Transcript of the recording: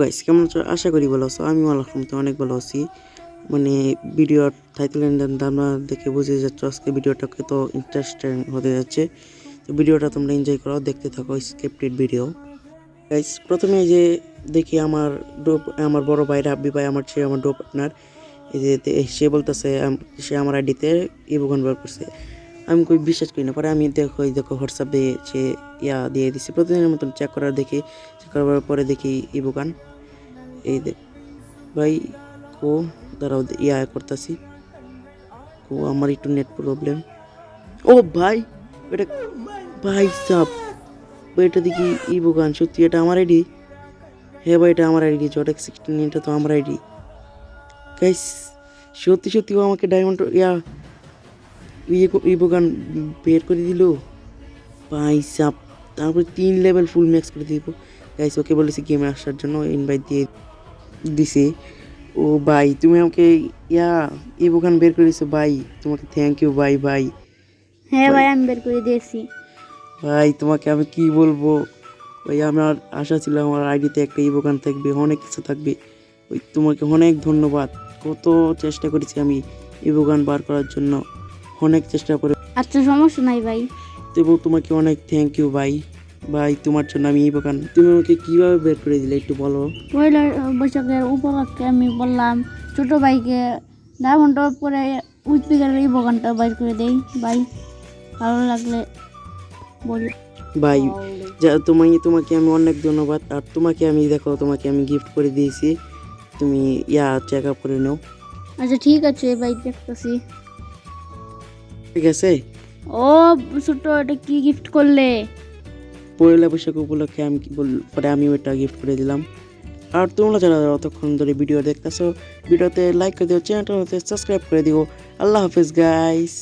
Guys কেমন আছো? আশা করি ভালো আছো। আমি আলহামদুলিল্লাহ অনেক ভালো আছি। মানে ভিডিও টাইটেল তোমরা দেখে বুঝে যাচ্ছ আজকে ভিডিওটা কত ইন্টারেস্টিং হতে যাচ্ছে। তো ভিডিওটা তোমরা এনজয় করো, দেখতে থাকো স্ক্রিপ্টেড ভিডিও গাইস প্রথমে যে দেখি আমার ডোপ আমার বড় ভাই রাব্বি ভাই, আমার সে আমার ডোপ পার্টনার এই যে সে বলতেছে সে আমার আইডিতে ইবু কনভার্ট করছে। আমি কই বিশ্বাস করি না। পরে আমি দেখো, এই দেখো হোয়াটসঅ্যাপে সে ইয়া দিয়ে দিছে, প্রতিদিনের মতন চেক করার দেখি চেক করার পরে দেখি ইবুকান এই দেখ, ভাই, কো, দাঁড়াও দে- ইয়া করতেছি। কো, আমার একটু নেট প্রবলেম ও ভাই, এটা ভাই সাপ এটা দেখি ইবু গান সত্যি এটা আমার আইডি? হ্যাঁ ভাই, এটা আমার আইডি জটেক সিক্সটিন এটা তো আমার আইডি। গাইস, সত্যি সত্যি আমাকে ডায়মন্ড ইয়া ইয়ে কো- গান বের করে দিল। ভাই সাপ তারপরে তিন লেভেল ফুল ম্যাক্স করে দিব। গাইস ওকে বলেছি গেমে আসার জন্য ইনভাইট দিয়ে দিছে। ও ভাই তুমি আমাকে ইয়া ইবু গান বের করে দিছো ভাই তোমাকে থ্যাংক ইউ ভাই ভাই হ্যাঁ ভাই আমি বের করে দিয়েছি। ভাই তোমাকে আমি কি বলব? ওই আমার আশা ছিল আমার আইডিতে একটা ইবোগান থাকবে অনেক কিছু থাকবে। ওই তোমাকে অনেক ধন্যবাদ। কত চেষ্টা করেছি আমি ইবোগান বার করার জন্য। অনেক চেষ্টা করে আচ্ছা সমস্যা নাই ভাই। তবু তোমাকে অনেক থ্যাংক ইউ ভাই। ভাই তোমার জন্য আমি ইবোগান তুমি আমাকে কীভাবে বের করে দিলে একটু বলো? পয়লা বৈশাখের উপলক্ষে আমি বললাম ছোট ভাইকে দা ঘণ্টা পরে উইথপিকার এই বগানটা বাইর করে দেই ভাই। ভালো লাগলে বলি। ভাই যা তোমাকে তোমাকে আমি অনেক ধন্যবাদ। আর তোমাকে আমি দেখো তোমাকে আমি গিফট করে দিয়েছি। তুমি ইয়া চেক আপ করে নাও। আচ্ছা ঠিক আছে ভাই দেখতেছি। ঠিক আছে? ও ছোট এটা কি গিফট করলে? পয়লা বৈশাখ উপলক্ষে আমি কি বল পরে আমি ওটা গিফট করে দিলাম। আর তোমরা যারা অতক্ষণ ধরে ভিডিও দেখতেছো ভিডিওতে লাইক করে দিও চ্যানেলটা সাবস্ক্রাইব করে দিও। আল্লাহ হাফিজ গাইস